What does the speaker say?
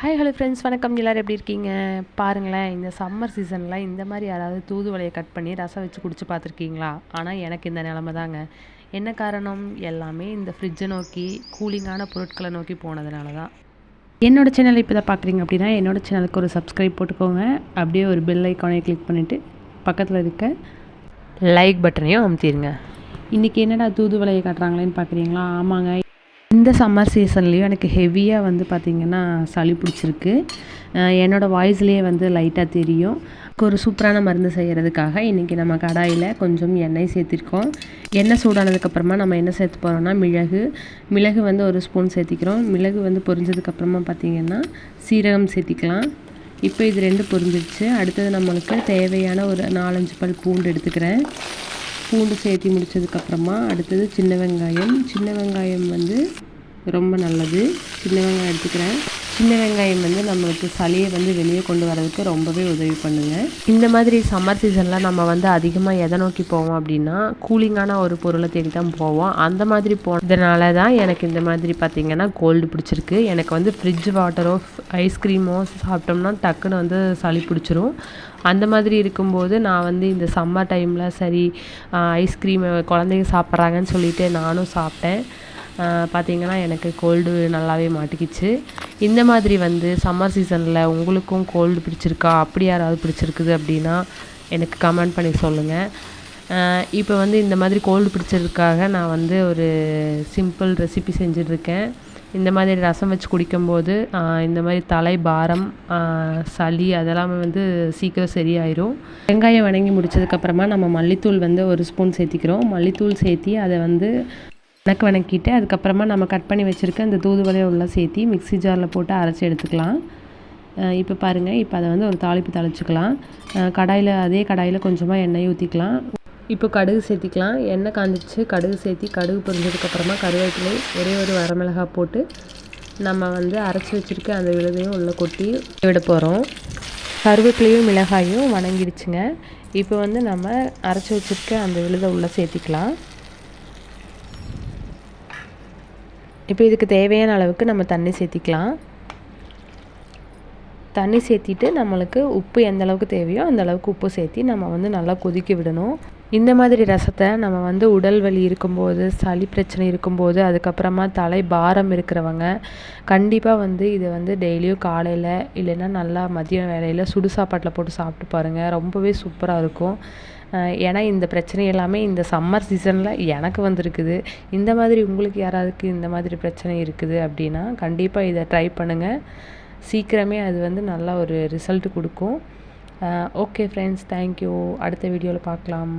Hi hello friends வணக்கம். எல்லோரும் எப்படி இருக்கீங்க? பாருங்களேன் இந்த சம்மர் சீசனில் இந்த மாதிரி யாராவது தூதுவளையை கட் பண்ணி ரசம் வச்சு குடிச்சு பார்த்துருக்கீங்களா? ஆனால் எனக்கு இந்த நிலமை தாங்க. என்ன காரணம்? எல்லாமே இந்த ஃப்ரிட்ஜை நோக்கி கூலிங்கான பொருட்களை நோக்கி போனதுனால தான். என்னோடய சேனல் இப்போ தான் பார்க்குறீங்க அப்படின்னா என்னோடய சேனலுக்கு ஒரு சப்ஸ்கிரைப் போட்டுக்கோங்க. அப்படியே ஒரு பெல் ஐக்கானை கிளிக் பண்ணிவிட்டு பக்கத்தில் இருக்க லைக் பட்டனையும் அமுத்திடுங்க இன்றைக்கி என்னடா தூதுவளையை காட்டுறாங்களேன்னு பார்க்குறீங்களா ஆமாங்க. இந்த சம்மர் சீசன்லேயும் எனக்கு ஹெவியாக வந்து பார்த்திங்கன்னா சளி பிடிச்சிருக்கு. என்னோடய வாய்ஸ்லேயே வந்து லைட்டாக தெரியும். ஒரு சூப்பரான மருந்து செய்கிறதுக்காக இன்றைக்கி நம்ம கடாயில் கொஞ்சம் எண்ணெய் சேர்த்திருக்கோம். எண்ணெய் சூடானதுக்கப்புறமா நம்ம என்ன சேர்த்து போகிறோம்னா மிளகு. மிளகு வந்து ஒரு ஸ்பூன் சேர்த்திக்கிறோம். மிளகு வந்து பொரிஞ்சதுக்கப்புறமா பார்த்திங்கன்னா சீரகம் சேர்த்திக்கலாம். இப்போ இது ரெண்டு பொரிஞ்சிருச்சு. அடுத்தது நம்மளுக்கு தேவையான ஒரு நாலஞ்சு பல் பூண்டு எடுத்துக்கிறேன். பூண்டு சேர்த்தி முடித்ததுக்கப்புறமா அடுத்தது சின்ன வெங்காயம். சின்ன வெங்காயம் வந்து ரொம்ப நல்லது. சின்ன வெங்காயம் எடுத்துக்கிறேன். சின்ன வெங்காயம் வந்து நம்மளுக்கு சளியை வந்து வெளியே கொண்டு வரதுக்கு ரொம்பவே உதவி பண்ணுங்க. இந்த மாதிரி சம்மர் சீசனில் நம்ம வந்து அதிகமாக எதை நோக்கி போவோம் அப்படின்னா கூலிங்கான ஒரு பொருளை தேடி தான் போவோம். அந்த மாதிரி போனதுனால தான் எனக்கு இந்த மாதிரி பார்த்திங்கன்னா கோல்டு பிடிச்சிருக்கு. எனக்கு வந்து ஃப்ரிட்ஜ் வாட்டரோ ஐஸ்கிரீமோ சாப்பிட்டோம்னா டக்குன்னு வந்து சளி பிடிச்சிரும். அந்த மாதிரி இருக்கும்போது நான் வந்து இந்த சம்மர் டைமில் சரி ஐஸ்கிரீம் குழந்தைங்க சாப்பிட்றாங்கன்னு சொல்லிட்டு நானும் சாப்பிட்டேன். பார்த்திங்கன்னா எனக்கு கோல்டு நல்லாவே மாட்டிக்கிச்சு. இந்த மாதிரி வந்து சம்மர் சீசனில் உங்களுக்கும் கோல்டு பிடிச்சிருக்கா? அப்படி யாராவது பிடிச்சிருக்குது அப்படின்னா எனக்கு கமெண்ட் பண்ணி சொல்லுங்கள் இப்போ வந்து இந்த மாதிரி கோல்டு பிடிச்சதுக்காக நான் வந்து ஒரு சிம்பிள் ரெசிபி செஞ்சுட்ருக்கேன். இந்த மாதிரி ரசம் வச்சு குடிக்கும்போது இந்த மாதிரி தலை பாரம் சளி அதெல்லாமே வந்து சீக்கிரம் சரியாயிரும். வெங்காயம் வணங்கி முடிச்சதுக்கப்புறமா நம்ம மல்லித்தூள் வந்து ஒரு ஸ்பூன் சேர்த்திக்கிறோம். மல்லித்தூள் சேர்த்தி அதை வந்து வணக்கு வணக்கிட்டு அதுக்கப்புறமா நம்ம கட் பண்ணி வச்சுருக்க அந்த தூதுவளையை உள்ள சேர்த்தி மிக்சி ஜாரில் போட்டு அரைச்சி எடுத்துக்கலாம். இப்போ பாருங்கள் இப்போ அதை வந்து ஒரு தாளிப்பு தாளிச்சிக்கலாம். கடாயில் அதே கடாயில் கொஞ்சமாக எண்ணெய் ஊற்றிக்கலாம் இப்போ கடுகு சேர்த்திக்கலாம். எண்ணெய் காஞ்சிச்சு கடுகு சேர்த்தி கடுகு பொரிஞ்சதுக்கப்புறமா கருவேப்பிலை ஒரே ஒரு வரமிளகாய் போட்டு நம்ம வந்து அரைச்சி வச்சுருக்க அந்த விழுதையும் உள்ளே கொட்டி விட போகிறோம் கருவேப்பிலையும் மிளகாயும் வணங்கிடுச்சுங்க. இப்போ வந்து நம்ம அரைச்சி வச்சுருக்க அந்த விழுதை உள்ளே சேர்த்திக்கலாம். இப்போ இதுக்கு தேவையான அளவுக்கு நம்ம தண்ணி சேர்த்திக்கலாம். தண்ணி சேர்த்திட்டு நம்மளுக்கு உப்பு எந்த அளவுக்கு தேவையோ அந்த அளவுக்கு உப்பு சேர்த்தி நம்ம வந்து நல்லா கொதிக்க விடணும். இந்த மாதிரி ரசத்தை நம்ம வந்து உடல் வலி இருக்கும்போது சளி பிரச்சனை இருக்கும்போது அதுக்கப்புறமா தலை பாரம் இருக்கிறவங்க கண்டிப்பாக வந்து இதை வந்து டெய்லியும் காலையில் இல்லைன்னா நல்லா மதியம் வேலையில் சுடு சாப்பாட்டில் போட்டு சாப்பிட்டு பாருங்கள் ரொம்பவே சூப்பராக இருக்கும். ஏன்னா இந்த பிரச்சனை எல்லாமே இந்த சம்மர் சீசனில் எனக்கு வந்திருக்குது. இந்த மாதிரி உங்களுக்கு யாராவதுக்கு இந்த மாதிரி பிரச்சனை இருக்குது அப்படின்னா கண்டிப்பாக இதை ட்ரை பண்ணுங்கள் சீக்கிரமே அது வந்து நல்லா ஒரு ரிசல்ட் கொடுக்கும். ஓகே ஃப்ரெண்ட்ஸ் தேங்க்யூ அடுத்த வீடியோவில் பார்க்கலாம்.